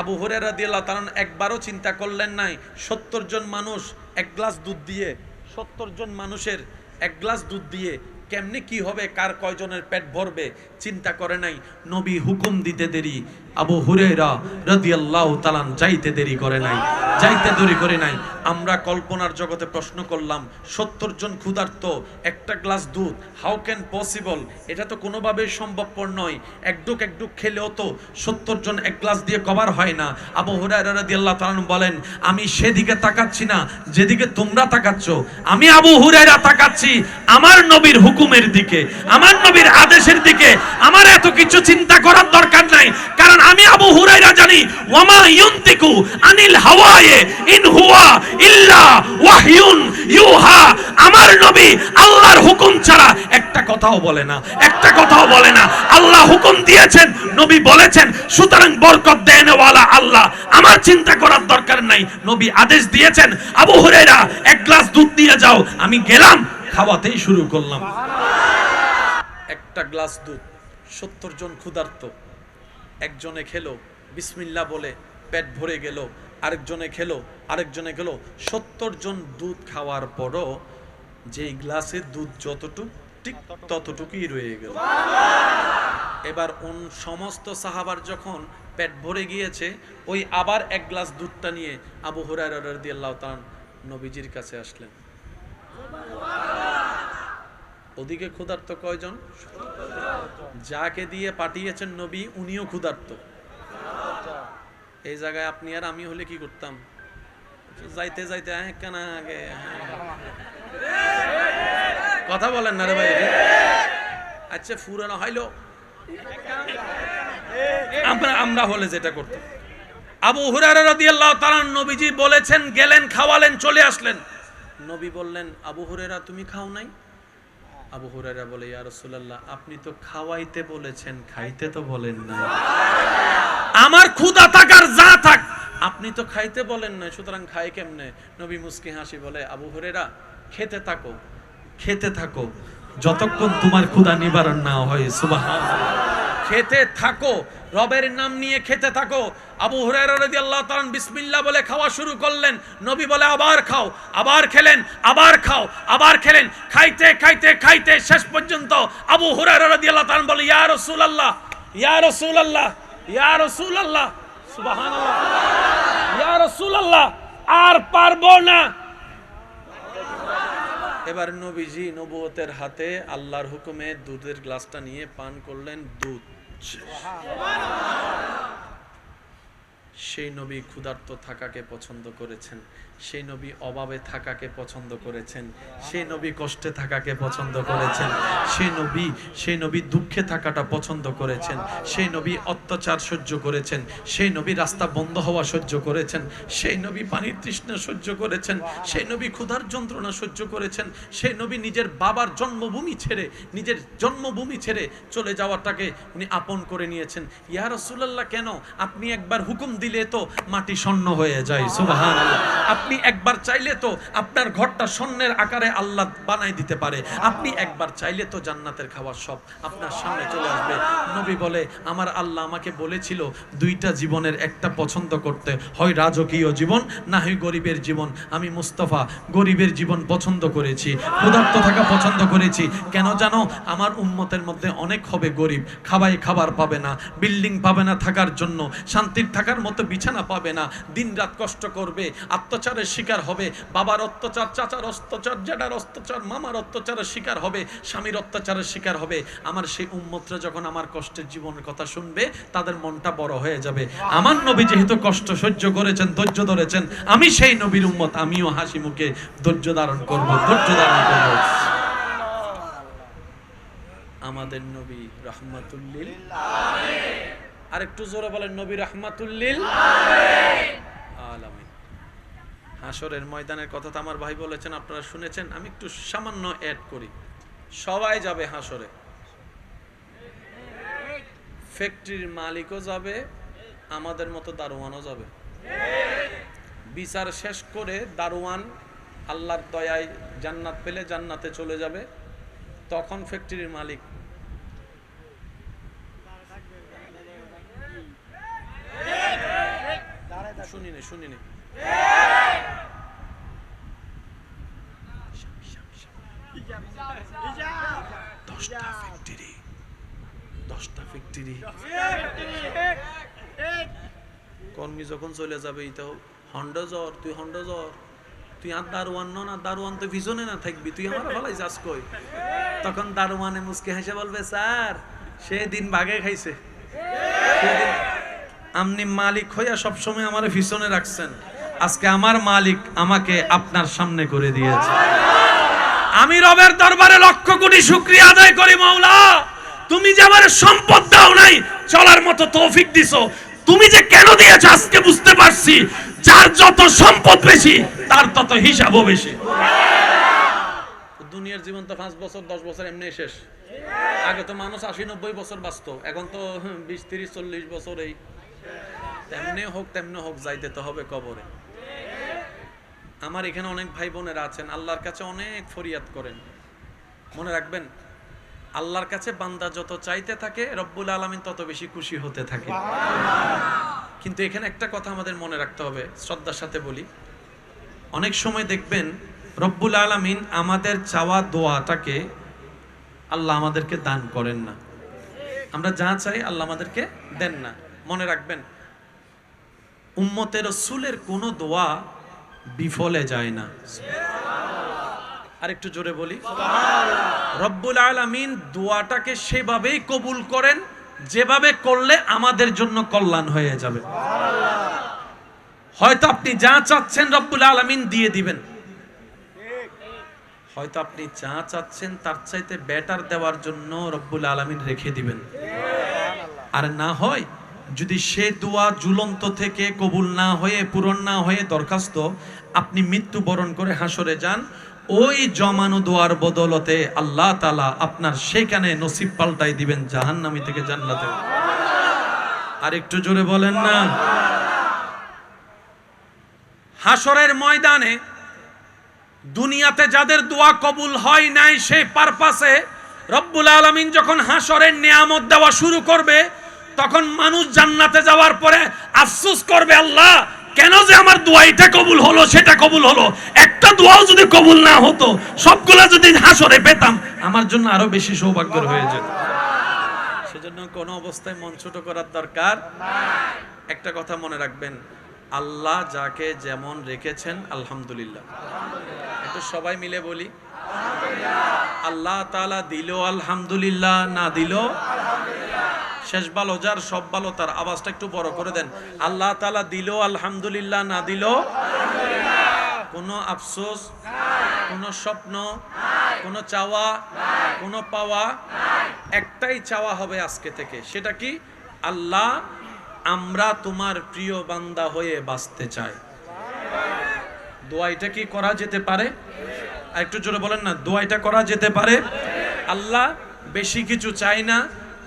আবু হরেরা দিয়ে তারণ একবারও চিন্তা করলেন নাই, সত্তর জন মানুষ এক গ্লাস দুধ দিয়ে, সত্তর জন মানুষের এক গ্লাস দুধ দিয়ে কেমনে কি হবে? কার কয়জনের পেট ভরবে? চিন্তা করে নাই। নবী হুকুম দিতে দেরি। আবু হুরেরা রাদিয়াল্লাহু তালান যাইতে দেরি করে নাই। যাইতে দেরি করে নাই। আমরা কল্পনার জগতে প্রশ্ন করলাম, সত্তর জন ক্ষুধার্ত, একটা গ্লাস দুধ হাউ ক্যান পসিবল এটা তো কোনোভাবেই সম্ভবপর নয়। একডুক একডুক খেলেও তো সত্তর জন এক গ্লাস দিয়ে কভার হয় না। আবু হুরায়রা রাদিয়াল্লাহু তাআলা বলেন, আমি সেদিকে তাকাচ্ছি না। যেদিকে তোমরা তাকাচ্ছ, আমি আবু হুরায়রা তাকাচ্ছি। আমার নবীর হুকুমের দিকে, আমার নবীর আদেশের দিকে, আমার এত কিছু চিন্তা করার দরকার নাই। কারণ আমি আবু হুরায়রা জানি, ওয়ামা ইউনতিকু আনিল হাওয়ায়ে ইন হুয়া ইল্লা ওয়াহয়ুন ইউহা। আমার নবী আল্লাহর হুকুম ছাড়া একটা কথাও বলে না, একটা কথাও বলে না। আল্লাহ হুকুম দিয়েছেন, নবী বলেছেন, সুতরাং বরকত দেনওয়ালা আল্লাহ। আমার চিন্তা দরকার নাই, নবী আদেশ দিয়েছেন, আবু হুরায়রা, এক গ্লাস দুধ দিয়ে যাও। আমি গেলাম, খাওয়াতেই শুরু করলাম। একটা গ্লাস দুধ, সত্তর জন ক্ষুধার্ত। একজনে খেলো বিসমিল্লা বলে পেট ভরে গেল, আরেকজনে খেলো আরেকজনে খেলো। সত্তর জন দুধ খাওয়ার পরও যেই গ্লাসের দুধ যতটুক, ঠিক ততটুকুই রয়ে গেল। এবার অন সমস্ত সাহাবার যখন পেট ভরে গিয়েছে, ওই আবার এক গ্লাস দুধটা নিয়ে আবু হুরায়রা রাদিয়াল্লাহু তাআলা নবীজির কাছে আসলেন। ওদিকে ক্ষুধার্ত কয়জন? যাকে দিয়ে পাঠিয়েছেন নবী, উনিও ক্ষুধার্ত। এই জায়গায় আপনি আর আমি হলে কি করতাম? যাইতে যাইতে হ্যাঁ কেন আগে? কথা বলেন না রে ভাই। আচ্ছা ফুরানো হইল। আমরা আমরা হলে যেটা করতাম। আবু হুরায়রা রাদিয়াল্লাহু তাআলা নবীজি বলেছেন, গেলেন, খাওয়ালেন, চলে আসলেন। নবী বললেন, আবু হুরায়রা, তুমি খাও নাই? আবু হুরেরা বলে, ইয়া আপনি তো খাওয়াইতে বলেছেন, খাইতে তো বলেন না আমার ক্ষুধা থাকার যা থাক, আপনি তো খাইতে বলেন না সুতরাং খাই কেমনে? নবী মুস্কি হাসি বলে, আবু হুরেরা খেতে থাকো খেতে থাকো। যতক্ষণ তোমার ক্ষুধা নিবারণ না হয় সুবাহান খেতে থাকো। রবের নাম নিয়ে খেতে থাকো। আবু হুরায়রা রাদিয়াল্লাহু তাআলা বিসমিল্লাহ বলে খাওয়া শুরু করলেন। নবী বলে, আবার খাও, আবার খেলেন, আবার খাও, আবার খেলেন। খাইতে খাইতে খাইতে শেষ পর্যন্ত আবু হুরায়রা রাদিয়াল্লাহু তাআলা বলে, ইয়া রাসূলুল্লাহ ইয়া রাসূলুল্লাহ ইয়া রাসূলুল্লাহ, সুবহানাল্লাহ, ইয়া আল্লাহ আর পারব না। এবার নবীজি নবুয়তের হাতে আল্লাহর হুকুমে দুধের গ্লাসটা নিয়ে পান করলেন দুধ। সেই নবী ক্ষুধার্ত থাকাকে পছন্দ করেছেন। সেই নবী অভাবে থাকাকে পছন্দ করেছেন, সেই নবী কষ্টে থাকাকে পছন্দ করেছেন, সেই নবী সেই নবী দুঃখে থাকাটা পছন্দ করেছেন, সেই নবী অত্যাচার সহ্য করেছেন, সেই নবী রাস্তা বন্ধ হওয়া সহ্য করেছেন, সেই নবী পানির তৃষ্ণা সহ্য করেছেন, সেই নবী ক্ষুধার যন্ত্রণা সহ্য করেছেন, সেই নবী নিজের বাবার জন্মভূমি ছেড়ে, নিজের জন্মভূমি ছেড়ে চলে যাওয়াটাকে উনি আপন করে নিয়েছেন। ইয়া রাসূলুল্লাহ, কেন? আপনি একবার হুকুম দিলে তো মাটি স্বর্ণ হয়ে যায়, সুবহানাল্লাহ। আপনি একবার চাইলে তো আপনার ঘরটা স্বর্ণের আকারে আল্লাহ বানাই দিতে পারে। আপনি একবার চাইলে তো জান্নাতের খাবার সব আপনার সামনে চলে আসবে। নবী বলে, আমার আল্লাহ আমাকে বলেছিল দুইটা জীবনের একটা পছন্দ করতে। হয় রাজকীয় জীবন, না হয় গরিবের জীবন। আমি মুস্তফা, গরিবের জীবন পছন্দ করেছি, ক্ষুধার্ত থাকা পছন্দ করেছি। কেন জানো, আমার উম্মতের মধ্যে অনেক হবে গরিব। খাবাই খাবার পাবে না, বিল্ডিং পাবে না থাকার জন্য, শান্তির থাকার মতো বিছানা পাবে না। দিন রাত কষ্ট করবে অত্যাচারের শিকার হবে। বাবার অত্যাচার, চাচার অত্যাচার জ্যাঠার অত্যাচার, মামার অত্যাচারের শিকার হবে, স্বামীর অত্যাচারের শিকার হবে। আমার সেই উম্মতরা যখন আমার কষ্টের জীবনের কথা শুনবে, তাদের মনটা বড় হয়ে যাবে। আমার নবী যেহেতু কষ্ট সহ্য করেছেন, ধৈর্য ধরেছেন, আমি সেই নবীর উম্মত, আমিও হাসি মুখে ধৈর্য ধারণ করব, ধৈর্য ধারণ করব। আমাদের নবী রহমাতুল্লিল আর একটু জোরে বলেন, নবী রহমাতুল্লিল আলামিন হাসরের ময়দানের কথা তো আমার ভাই বলেছেন, আপনারা শুনেছেন। আমি একটু সামান্য অ্যাড করি। সবাই যাবে হাসরে। ফ্যাক্টরির মালিকও যাবে, আমাদের মতো দারোয়ানও যাবে। বিচার শেষ করে দারোয়ান আল্লাহর দয়ায় জান্নাত পেলে জান্নাতে চলে যাবে। তখন ফ্যাক্টরির মালিক শুনি নে শুনি নে কর্মী যখন চলে যাবে এটাও হন্ড জ্বর, তুই হন্ড জ্বর। তুই আর দারোয়ান ন না দারোয়ান তো পিছনে না থাকবি। তুই আমার ভালাই যাস কই? তখন দারোয়ানে মুসকে হেসে বলবে, স্যার সে দিন বাগে খাইছে আপনি মালিক হইয়া সবসময় আমার পিছনে রাখছেন। আজকে আমার মালিক আমাকে আপনার সামনে করে দিয়েছে। আমি রবের দরবারে লক্ষ কোটি শুক্রিয়া আদায় করি, মাওলা। তুমি যে আমার সম্পদ দাও নাই, চলার মতো তৌফিক দিছো। তুমি যে কেন দিয়েছ আজকে বুঝতে পারছি, যার যত সম্পদ বেশি, তার তত হিসাবও বেশি। দুনিয়ার জীবন তো পাঁচ বছর, দশ বছর এমনি শেষ। আগে তো মানুষ আশি নব্বই বছর বাঁচতো, এখন তো বিশ, তিরিশ, চল্লিশ বছর এই তেমনি হোক তেমনি হোক, যাইতে তো হবে কবরে। আমার এখানে অনেক ভাই বোনেরা আছেন আল্লাহর কাছে অনেক ফরিয়াদ করেন। মনে রাখবেন আল্লাহর কাছে বান্দা যত চাইতে থাকে রব্বুল আলমিন তত বেশি খুশি হতে থাকে। কিন্তু এখানে একটা কথা আমাদের মনে রাখতে হবে শ্রদ্ধার সাথে বলি। অনেক সময় দেখবেন রব্বুল আলমিন আমাদের চাওয়া দোয়াটাকে আল্লাহ আমাদেরকে দান করেন না। আমরা যা চাই আল্লাহ আমাদেরকে দেন না। মনে রাখবেন উম্মতের রসুলের কোনো দোয়া বিফলে যায় না। আরেকটু জোরে বলি। রব্বুল আলামিন দোয়াটাকে সেভাবেই কবুল করেন, যেভাবে করলে আমাদের জন্য কল্যাণ হয়ে যাবে। হয়তো আপনি যা চাচ্ছেন রব্বুল আলামিন দিয়ে দিবেন। হয়তো আপনি যা চাচ্ছেন তার চাইতে বেটার দেওয়ার জন্য রব্বুল আলামিন রেখে দিবেন। আর না হয় যদি সে দোয়া জুলন্ত থেকে কবুল না হয়ে, পূরণ না হয়ে দরখাস্ত, আপনি মৃত্যুবরণ করে হাসরে যান। ওই জমানো দোয়ার বদলতে আল্লাহ তালা আপনার সেখানে নসিব পাল্টাই দিবেন জাহান্নামি থেকে জান্নাতে। আর একটু জোরে বলেন না। হাসরের ময়দানে দুনিয়াতে যাদের দোয়া কবুল হয় নাই, সেই পারপাসে রব্বুল আলমিন যখন হাসরের নিয়ামত দেওয়া শুরু করবে তখন মানুষ জান্নাতে যাওয়ার পরে আফসোস করবে, আল্লাহ, কেন যে আমার দোয়াইটা কবুল হলো, সেটা কবুল হলো। একটা দোয়াও যদি কবুল না হতো, সবগুলা যদি হাসরে পেতাম, আমার জন্য আরও বেশি সৌভাগ্যের হয়ে যেত। সেজন্য কোনো অবস্থায় মন ছোট করার দরকার একটা কথা মনে রাখবেন, আল্লাহ যাকে যেমন রেখেছেন, আলহামদুলিল্লাহ। একটু সবাই মিলে বলি, আল্লাহ তাআলা দিল আলহামদুলিল্লাহ, না দিল শেষ ভালো, যার সব ভালো, তার আওয়াজটা একটু বড় করে দেন। আল্লাহ তালা দিল আলহামদুলিল্লাহ, না দিল কোনো আফসোস, কোনো স্বপ্ন, কোনো চাওয়া, কোনো পাওয়া, একটাই চাওয়া হবে আজকে থেকে। সেটা কি? আল্লাহ আমরা তোমার প্রিয় বান্দা হয়ে বাঁচতে চাই। দোয়াইটা কি করা যেতে পারে? একটু জোরে বলেন না দোয়াইটা করা যেতে পারে? আল্লাহ বেশি কিছু চাই না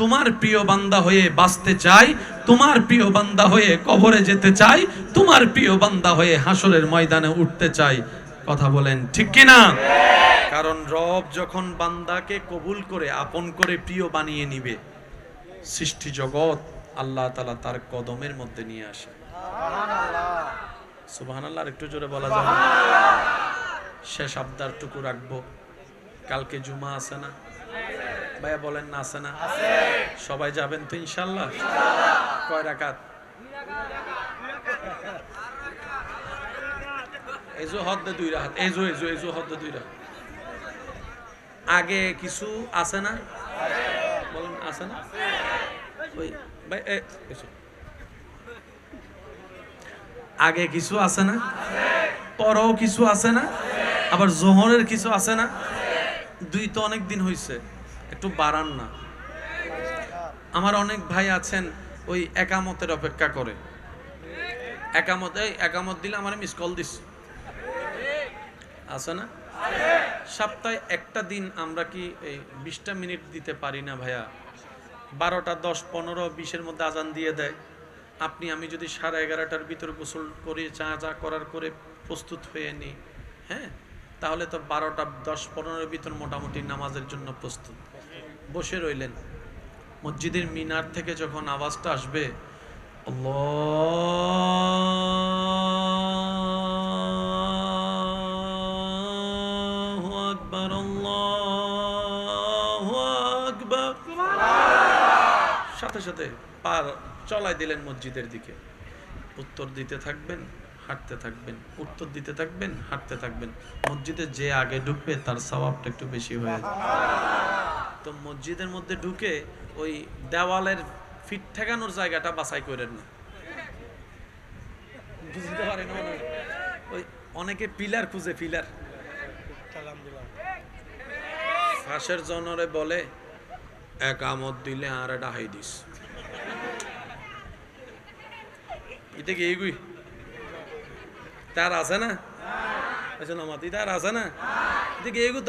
তোমার প্রিয় বান্দা হয়ে বাঁচতে চাই, তোমার প্রিয় বান্দা হয়ে কবরে যেতে চাই, তোমার প্রিয় বান্দা হয়ে হাসরের ময়দানে উঠতে চাই। কথা বলেন ঠিক কি না কারণ রব যখন বান্দাকে কবুল করে, আপন করে প্রিয় বানিয়ে নিবে, সৃষ্টি জগৎ আল্লাহ তালা তার কদমের মধ্যে নিয়ে আসে। সুবাহ আল্লাহ একটু জোরে বলা যাবে শেষ আবদারটুকু রাখব। কালকে জুমা আছে না? ভাইয়া বলেন না আছে না? সবাই যাবেন তো ইনশাল্লাহ? কয় রাকাত? এজো হদ্দে দুই রাহাত এজো এজো এজো হদ্দে দুই রাহাত আগে কিছু আছে না? বলেন আছে না? ওই ভাই আগে কিছু আছে না? পরও কিছু আছে না? আবার জোহরের কিছু আছে না? দুই তো অনেক দিন হইছে। একটু বাড়ান না। আমার অনেক ভাই আছেন, ওই একামতের অপেক্ষা করে। একামত, এই একামত দিলে আমার মিস কল দিস। আছে না? সপ্তাহে একটা দিন আমরা কি এই বিশটা মিনিট দিতে পারি না ভাইয়া? বারোটা, দশ, পনেরো, বিশের মধ্যে আজান দিয়ে দেয়। আপনি, আমি যদি সাড়ে এগারোটার ভিতর গোসল করে চা চা করার করে প্রস্তুত হয়ে নিই। হ্যাঁ? তাহলে তো বারোটা, দশ, পনেরোর ভিতর মোটামুটি নামাজের জন্য প্রস্তুত। বসে রইলেন। মসজিদের মিনার থেকে যখন আওয়াজটা আসবে সাথে সাথে পার চলাই দিলেন মসজিদের দিকে। উত্তর দিতে থাকবেন। হাঁটতে থাকবেন, উত্তর দিতে থাকবেন, হাঁটতে থাকবেন। মসজিদে যে আগে ঢুকবে তার স্বভাবটা একটু বেশি হয়ে যায় তো মসজিদের মধ্যে ঢুকে ওই দেওয়ালের ফিট ঠেকানোর জায়গাটা বাছাই করেন না। বুঝতে পারেন ওই অনেকে পিলার খুঁজে, পিলার। ফাঁসের জনরে বলে, এক আমদ দিলে আর ডাহাই দিস এটা কি এগুই? তার আছে না? আচ্ছা নামাতি তার আছে না? এটা এগু